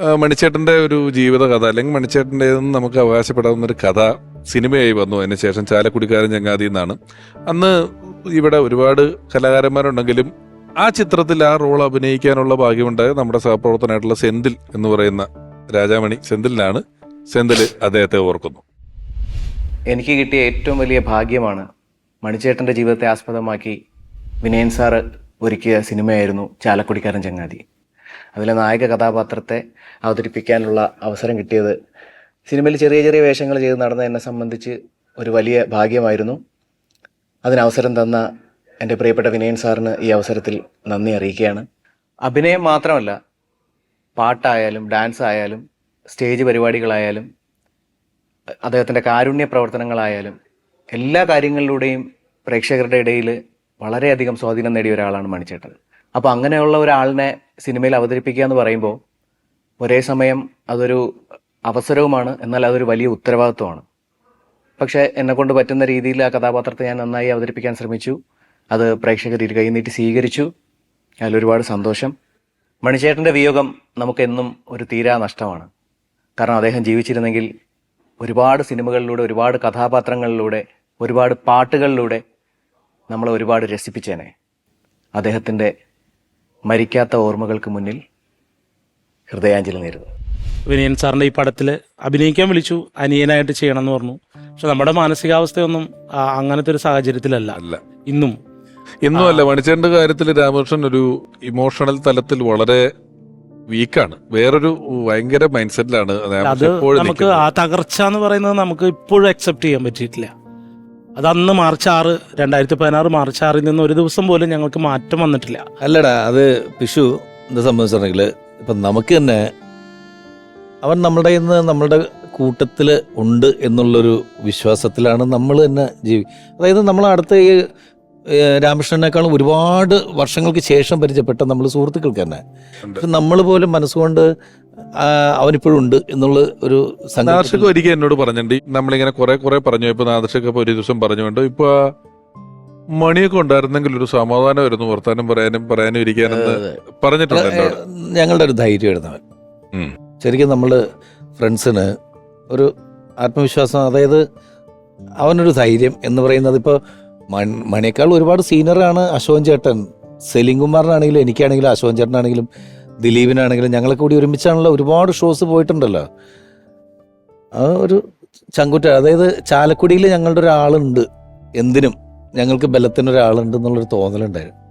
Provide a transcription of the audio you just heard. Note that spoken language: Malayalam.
ആ, മണിച്ചേട്ടന്റെ ഒരു ജീവിത കഥ അല്ലെങ്കിൽ മണിച്ചേട്ടന്റെതെന്ന് നമുക്ക് അവകാശപ്പെടാവുന്ന ഒരു കഥ സിനിമയായി വന്നു. അതിന് ശേഷം ചാലക്കുടിക്കാരൻ ചങ്ങാതി എന്നാണ്. അന്ന് ഇവിടെ ഒരുപാട് കലാകാരന്മാരുണ്ടെങ്കിലും ആ ചിത്രത്തിൽ ആ റോൾ അഭിനയിക്കാനുള്ള ഭാഗ്യമുണ്ടായത് നമ്മുടെ സഹപ്രവർത്തനായിട്ടുള്ള സെന്തിൽ എന്ന് പറയുന്ന രാജാമണി സെന്തിലിനാണ് സെന്തിൽ അദ്ദേഹത്തെ ഓർക്കുന്നു. എനിക്ക് കിട്ടിയ ഏറ്റവും വലിയ ഭാഗ്യമാണ് മണിച്ചേട്ടന്റെ ജീവിതത്തെ ആസ്പദമാക്കി വിനയൻ സാറ് ഒരുക്കിയ സിനിമയായിരുന്നു ചാലക്കുടിക്കാരൻ ചങ്ങാതി. അതിലെ നായക കഥാപാത്രത്തെ അവതരിപ്പിക്കാനുള്ള അവസരം കിട്ടിയത്. സിനിമയിൽ ചെറിയ ചെറിയ വേഷങ്ങൾ ചെയ്ത് നടന്ന എന്നെ സംബന്ധിച്ച് ഒരു വലിയ ഭാഗ്യമായിരുന്നു. അതിനവസരം തന്ന എന്റെ പ്രിയപ്പെട്ട വിനയൻ സാറിന് ഈ അവസരത്തിൽ നന്ദി അറിയിക്കുകയാണ്. അഭിനയം മാത്രമല്ല പാട്ടായാലും ഡാൻസ് ആയാലും സ്റ്റേജ് പരിപാടികളായാലും അദ്ദേഹത്തിന്റെ കാരുണ്യ പ്രവർത്തനങ്ങളായാലും എല്ലാ കാര്യങ്ങളിലൂടെയും പ്രേക്ഷകരുടെ ഇടയിൽ വളരെയധികം സ്വാധീനം നേടിയ ഒരാളാണ് മണിച്ചേട്ടൻ. അപ്പോൾ അങ്ങനെയുള്ള ഒരാളിനെ സിനിമയിൽ അവതരിപ്പിക്കുക എന്ന് പറയുമ്പോൾ ഒരേ സമയം അതൊരു അവസരവുമാണ് എന്നാൽ അതൊരു വലിയ ഉത്തരവാദിത്വമാണ്. പക്ഷേ എന്നെക്കൊണ്ട് പറ്റുന്ന രീതിയിൽ ആ കഥാപാത്രത്തെ ഞാൻ നന്നായി അവതരിപ്പിക്കാൻ ശ്രമിച്ചു. അത് പ്രേക്ഷകർ ഇരു കൈനീട്ടി സ്വീകരിച്ചു. അതിലൊരുപാട് സന്തോഷം. മണിച്ചേട്ടന്റെ വിയോഗം നമുക്കെന്നും ഒരു തീരാ നഷ്ടമാണ്. കാരണം അദ്ദേഹം ജീവിച്ചിരുന്നെങ്കിൽ ഒരുപാട് സിനിമകളിലൂടെ ഒരുപാട് കഥാപാത്രങ്ങളിലൂടെ ഒരുപാട് പാട്ടുകളിലൂടെ നമ്മളെ ഒരുപാട് രസിപ്പിച്ചേനെ. അദ്ദേഹത്തിന്റെ മരിക്കാത്ത ഓർമ്മകൾക്ക് മുന്നിൽ ഹൃദയാഞ്ജലി നേരുന്നു. വിനയൻ സാറിന്റെ ഈ പടത്തിൽ അഭിനയിക്കാൻ വിളിച്ചു അനിയനായിട്ട് ചെയ്യണം എന്ന് പറഞ്ഞു. പക്ഷെ നമ്മുടെ മാനസികാവസ്ഥയൊന്നും അങ്ങനത്തെ ഒരു സാഹചര്യത്തിലല്ല. അല്ല. ഇന്നും. ഇന്നും അല്ല മണിച്ചേന്റെ കാര്യത്തിൽ രാമകൃഷ്ണൻ ഒരു ഇമോഷണൽ തലത്തിൽ വളരെ വീക്കാണ് വേറൊരു ഭയങ്കര മൈൻഡ് സെറ്റിലാണ് അത് നമുക്ക് ആ തകർച്ച എന്ന് പറയുന്നത് നമുക്ക് ഇപ്പോഴും അക്സെപ്റ്റ് ചെയ്യാൻ പറ്റിയിട്ടില്ല. അത് അന്ന് മാർച്ച് ആറ് രണ്ടായിരത്തി പതിനാറ് മാർച്ച് ആറിൽ നിന്ന് ഒരു ദിവസം പോലും ഞങ്ങൾക്ക് മാറ്റം വന്നിട്ടില്ല. അല്ലടാ അത് പിഷു എന്താ സംബന്ധിച്ചിട്ടുണ്ടെങ്കിൽ ഇപ്പം നമുക്ക് തന്നെ അവൻ നമ്മുടെ ഇന്ന് നമ്മളുടെ കൂട്ടത്തിൽ ഉണ്ട് എന്നുള്ളൊരു വിശ്വാസത്തിലാണ് നമ്മൾ തന്നെ ജീവി അതായത് നമ്മൾ അടുത്ത ഈ രാമകൃഷ്ണനേക്കാളും ഒരുപാട് വർഷങ്ങൾക്ക് ശേഷം പരിചയപ്പെട്ട നമ്മൾ സുഹൃത്തുക്കൾക്ക് തന്നെ. പക്ഷെ നമ്മൾ പോലും മനസ്സുകൊണ്ട് അവനിപ്പോഴും ഉണ്ട് എന്നുള്ള ഒരു നാദർഷക്ക് ഒരിക്കൽ എന്നോട് പറഞ്ഞിട്ടുണ്ട്. നമ്മളിങ്ങനെ കുറെ കുറെ പറഞ്ഞു. ഇപ്പൊ നാദർഷക്ക് ഇപ്പൊ ഒരു ദിവസം പറഞ്ഞുകൊണ്ട് ഇപ്പൊ മണിയൊക്കെ ഉണ്ടായിരുന്നെങ്കിൽ ഒരു സമാധാനമായിരുന്നു. വർത്താനം പറയാനും പറയാനും ഇരിക്കാനും പറഞ്ഞിട്ടുണ്ട് ഞങ്ങളുടെ ഒരു ധൈര്യം ഉം. ശരിക്കും നമ്മൾ ഫ്രണ്ട്സിന് ഒരു ആത്മവിശ്വാസം അതായത് അവനൊരു ധൈര്യം എന്ന് പറയുന്നത് ഇപ്പോൾ മണിയേക്കാൾ ഒരുപാട് സീനിയറാണ് അശോകൻ ചേട്ടൻ. സെലിം കുമാറിനാണെങ്കിലും എനിക്കാണെങ്കിലും അശോകൻ ചേട്ടനാണെങ്കിലും ദിലീപിനാണെങ്കിലും ഞങ്ങളെ കൂടി ഒരുമിച്ചാണല്ലോ ഒരുപാട് ഷോസ് പോയിട്ടുണ്ടല്ലോ. ആ ഒരു ചങ്കുറ്റ അതായത് ചാലക്കുടിയിൽ ഞങ്ങളുടെ ഒരാളുണ്ട്. എന്തിനും ഞങ്ങൾക്ക് ബലത്തിനൊരാളുണ്ട് എന്നുള്ളൊരു തോന്നലുണ്ടായിരുന്നു.